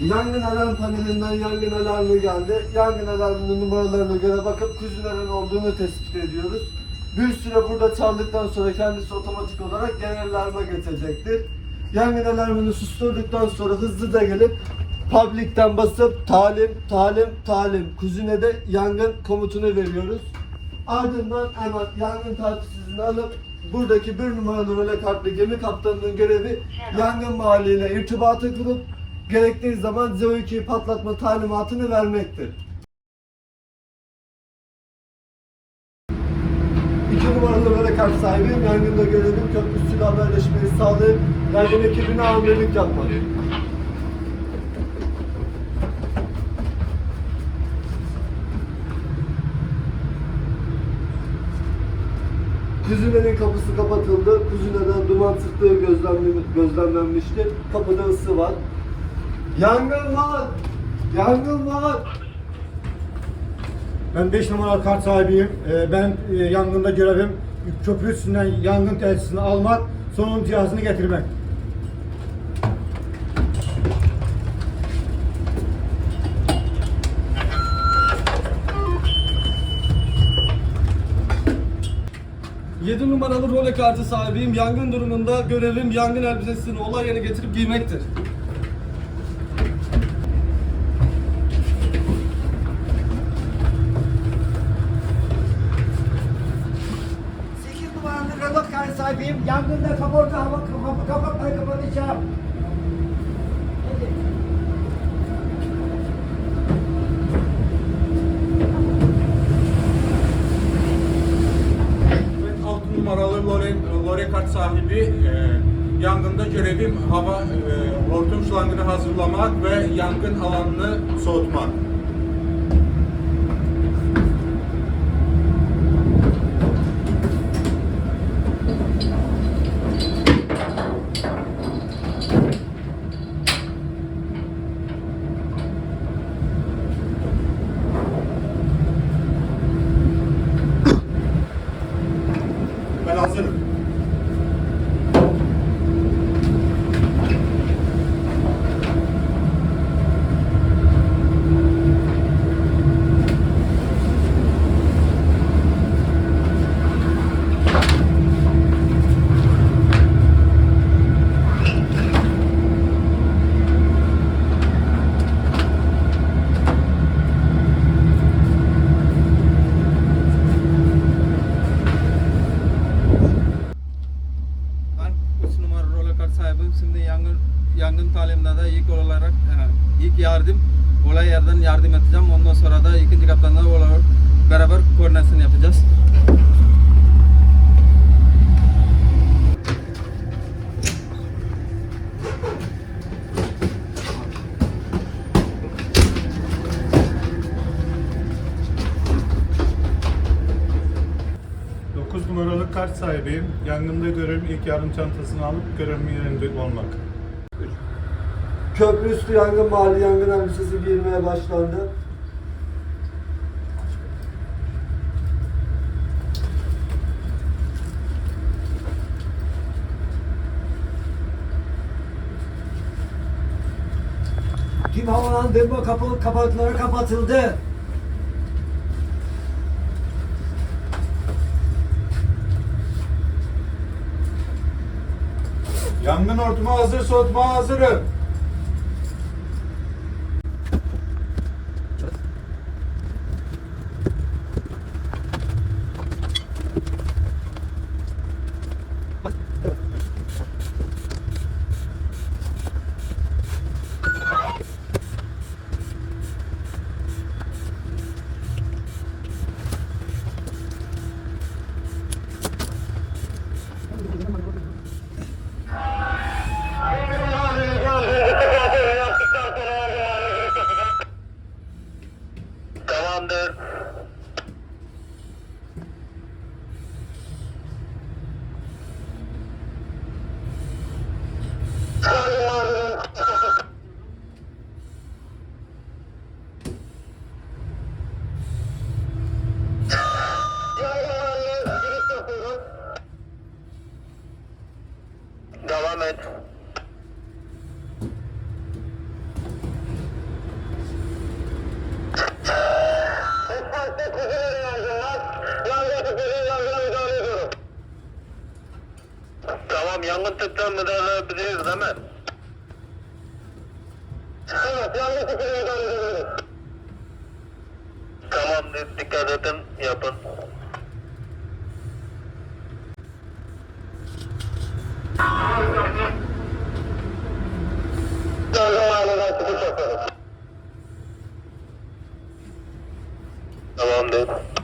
Yangın alarm panelinden yangın alarmı geldi. Yangın alarmının numaralarına göre bakıp kuzinelerin olduğunu tespit ediyoruz. Bir süre burada çaldıktan sonra kendisi otomatik olarak genel alarma geçecektir. Yangın alarmını susturduktan sonra hızlıca gelip public'ten basıp talim, talim, talim kuzinede yangın komutunu veriyoruz. Ardından hemen yangın tartışısını alıp buradaki bir numaralı role kartlı gemi kaptanının görevi yangın mahalliyle irtibatı kurup gerektiği zaman CO2'yi patlatma talimatını vermektir. İki numaralı role kart sahibiyim. Yangında görevim köprüsüyle haberleşmeyi sağlayıp yangın ekibine amirlik yapmak. Kuzinenin kapısı kapatıldı. Kuzineden duman çıktığı gözlemlen- gözlemlenmiştir. Kapıda ısı var. Yangın var! Yangın var! Ben 5 numaralı kart sahibiyim. Ee, Ben e, yangında görevim köprü üstünden yangın tesisini almak, sonun cihazını getirmek. Yedi numaralı role kartı sahibiyim. Yangın durumunda görevim yangın elbisesini olay yerine getirip giymektir. Sahibiyim. Yangında kaporta hava kapı kapatmayı kapatacağım. Ben 6 numaralı lore, lore kart sahibi e, yangında görevim hava e, hortum şlangını hazırlamak ve yangın alanını soğutmak. Ben hazırım. Ben 3 numara roller kart sahibiyim. Şimdi yangın yangın taliminde de ilk olarak ilk yardım olay yerden yardım edeceğim. Ondan sonra da ikinci kaptanla beraber koordinasyon yapacağız. Dokuz numaralı kart sahibiyim. Yangında görevim ilk yardım çantasını alıp görevimin yerinde olmak. Köprü üstü yangın mahalli yangın elbisesi giyilmeye başlandı. Tüm havalandırma kapı kapakları kapatıldı. Yangın hortumu hazır, soğutma hazırım. kazandı. Devam et. Tamam yangın tüpten müdahale edebiliriz değil mi? Evet yangın tüpten müdahale edebiliriz. Tamam dikkat edin yapın. Tamamdır.